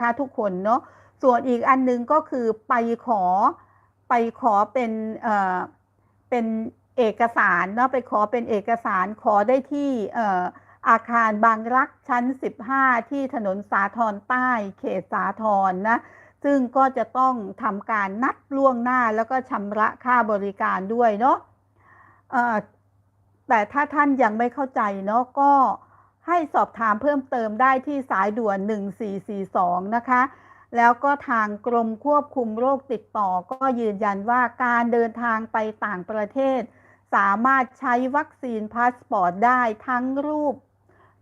นะคะทุกคนเนาะส่วนอีกอันหนึงก็คือไปขอไปขอเป็นเอ่อเป็นเอกสารเนาะไปขอเป็นเอกสารขอได้ที่เอ่ออาคารบางรักชั้น 15 ที่ถนนสาทรใต้เขตสาทรนะซึ่งก็จะต้องทำการนัดล่วงหน้าแล้วก็ชำระค่าบริการด้วยเนาะแต่ถ้าท่านยังไม่เข้าใจเนาะก็ ให้สอบถามเพิ่มเติมได้ที่สายด่วน 1442 นะคะ แล้วก็ทางกรมควบคุมโรคติดต่อก็ยืนยันว่าการเดินทางไปต่างประเทศ สามารถใช้วัคซีนพาสปอร์ตได้ทั้งรูป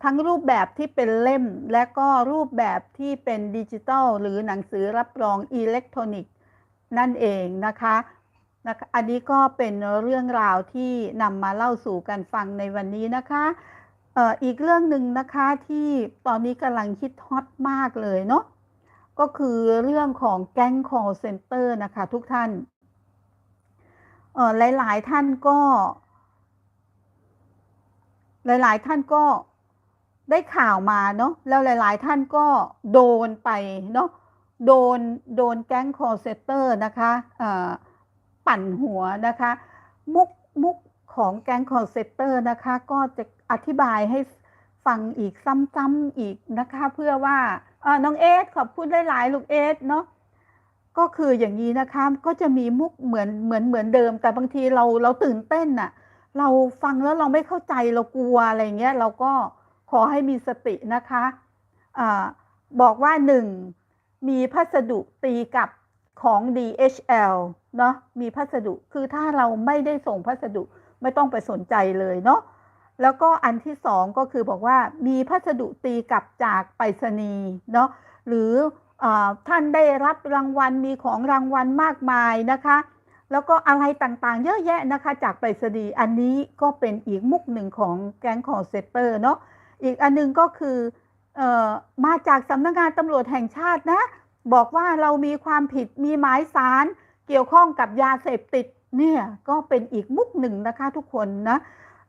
ทั้งรูปแบบที่เป็นเล่ม และก็รูปแบบที่เป็นดิจิทัล หรือหนังสือรับรองอิเล็กทรอนิกส์นั่นเองนะคะนะคะ อันนี้ก็เป็นเรื่องราวที่นำมาเล่าสู่กันฟังในวันนี้นะคะ อีกเรื่องหนึ่งนะคะที่ตอนนี้กำลังฮิตฮอตมากเลยเนาะก็คือเรื่องของแก๊ง call center นะคะทุกท่านเอ่อหลาย ๆ ท่านก็ หลาย ๆ ท่านก็ได้ข่าวมาเนาะแล้วหลาย ๆ ท่านก็โดนไปเนาะโดนโดนแก๊ง call center นะคะเอ่อปั่นหัวนะคะ มุกมุก ของแก๊ง call center นะคะ ก็จะอธิบายให้ฟังอีกซ้ำๆอีกนะคะ เพื่อว่าเออน้องเอสขอบคุณหลายๆลูกเอสเนาะก็คืออย่างนี้นะคะก็จะมีมุกเหมือนเหมือนเหมือนเดิม แต่บางทีเราเราตื่นเต้นน่ะเราฟังแล้วเราไม่เข้าใจเรากลัวอะไรเงี้ยเราก็ขอให้มีสตินะคะอาบอกว่า 1. มีพัสดุตีกับของ DHL เนาะมีพัสดุคือถ้าเราไม่ได้ส่งพัสดุ ไม่ต้องไปสนใจเลยเนาะแล้วก็อันที่สองก็คือบอกว่ามีพัสดุตีกลับจากไปรษณีย์เนาะหรืออท่านได้รับรางวัลมีของรางวัลมากมายนะคะ แล้วก็อะไรต่างๆ เยอะแยะนะคะ จากไปรษณีย์อันนี้ก็เป็นอีกมุกหนึ่งของแก๊งคอร์เซเตอร์เนาะอีกอันหนึงก็คือออมาจากสำนักงานตำรวจแห่งชาตินะ บอกว่าเรามีความผิดมีหมายสารเกี่ยวข้องกับยาเสพติด เนี่ยก็เป็นอีกมุกหนึ่งนะคะทุกคนนะ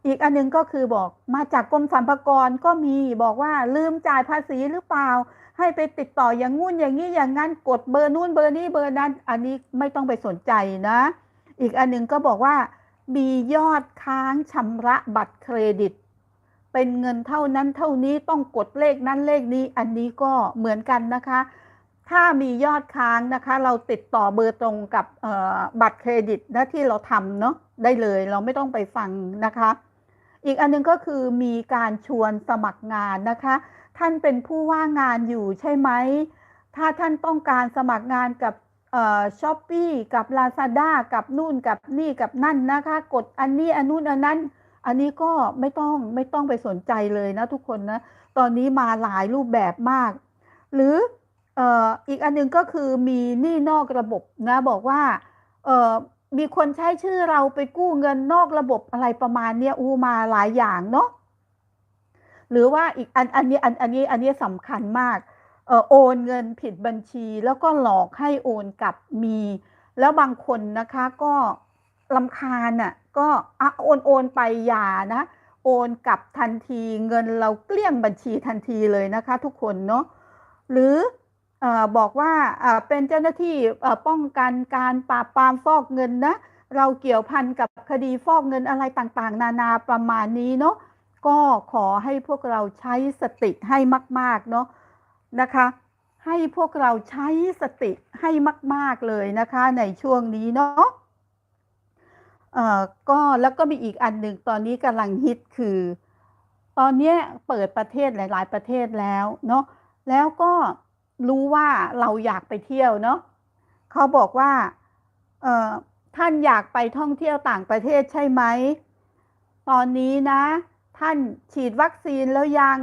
อีกอันหนึงก็คือบอกมาจากกรมสรรพากรก็มีบอกว่าลืมจ่ายภาษีหรือเปล่า ให้ไปติดต่ออย่างงู้นอย่างนี้อย่างนั้นกดเบอร์นู่นเบอร์นี้เบอร์นั้น อันนี้ไม่ต้องไปสนใจนะ อีกอันหนึงก็บอกว่า มียอดค้างชำระบัตรเครดิต เป็นเงินเท่านั้นเท่านี้ต้องกดเลขนั้นเลขนี้ อันนี้ก็เหมือนกันนะคะ ถ้ามียอดค้างนะคะ เราติดต่อเบอร์ตรงกับบัตรเครดิตนะที่เราทำเนาะได้เลยเราไม่ต้องไปฟังนะคะ อีกอันหนึงก็คือมีการชวนสมัครงานนะคะ ท่านเป็นผู้ว่างงานอยู่ใช่ไหม ถ้าท่านต้องการสมัครงานกับช้อปปี้กับ Lazada กับนู่นกับนี่กับนั่นนะคะ กดอันนี้อันนู้นอันนั้น อันนี้ก็ไม่ต้องไม่ต้องไปสนใจเลยนะทุกคนนะ ตอนนี้มาหลายรูปแบบมาก หรือ อ่ออีกอันหนึงก็คือมีหนี้นอกระบบนะบอกว่าเอ่อมีคนใช้ชื่อเราไปกู้เงินนอกระบบอะไรประมาณเนี้ยอู้มาหลายอย่างเนาะหรือว่าอีกอันอันนี้อันอันนี้อันนี้สำคัญมากเออโอนเงินผิดบัญชีแล้วก็หลอกให้โอนกลับมี แล้วบางคนนะคะก็ลำคาญน่ะก็อะโอนโอนไปอย่านะ โอนกลับทันทีเงินเราเกลี้ยงบัญชีทันทีเลยนะคะ ทุกคนเนาะหรือ บอกว่าเป็นเจ้าหน้าที่ป้องกันการปราบปรามฟอกเงินนะ เราเกี่ยวพันกับคดีฟอกเงินอะไรต่างๆ นานาประมาณนี้เนาะก็ขอให้พวกเราใช้สติให้มากๆเนาะนะคะ ให้พวกเราใช้สติให้มาก ๆเลยนะคะในช่วงนี้เนาะเอ่อก็แล้วก็มีอีกอันหนึ่งตอนนี้กำลังฮิตคือ ตอนนี้เปิดประเทศหลาย ๆ ประเทศแล้วเนาะแล้วก็ รู้ว่าเราอยากไปเที่ยวเนาะเขาบอกว่าเออท่านอยากไปท่องเที่ยวต่างประเทศใช่ไหม ตอนนี้นะ ท่านฉีดวัคซีนแล้วยัง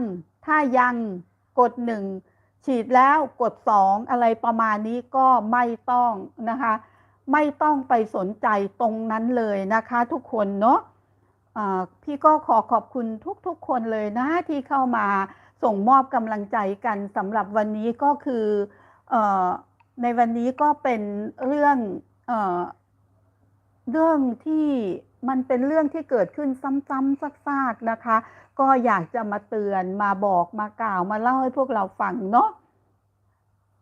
ถ้ายังกดหนึ่งฉีดแล้วกดสองอะไรประมาณนี้ก็ไม่ต้องนะคะ ไม่ต้องไปสนใจตรงนั้นเลยนะคะทุกคนเนาะพี่ก็ขอขอบคุณทุกๆคนเลยนะที่เข้ามา ส่งมอบกำลังใจกันสำหรับวันนี้ก็คืออในวันนี้ก็เป็นเรื่องเอเรื่องที่มันเป็นเรื่องที่เกิดขึ้นซ้ำๆซากๆนะคะ ก็อยากจะมาเตือนมาบอกมากล่าวมาเล่าให้พวกเราฟังเนาะ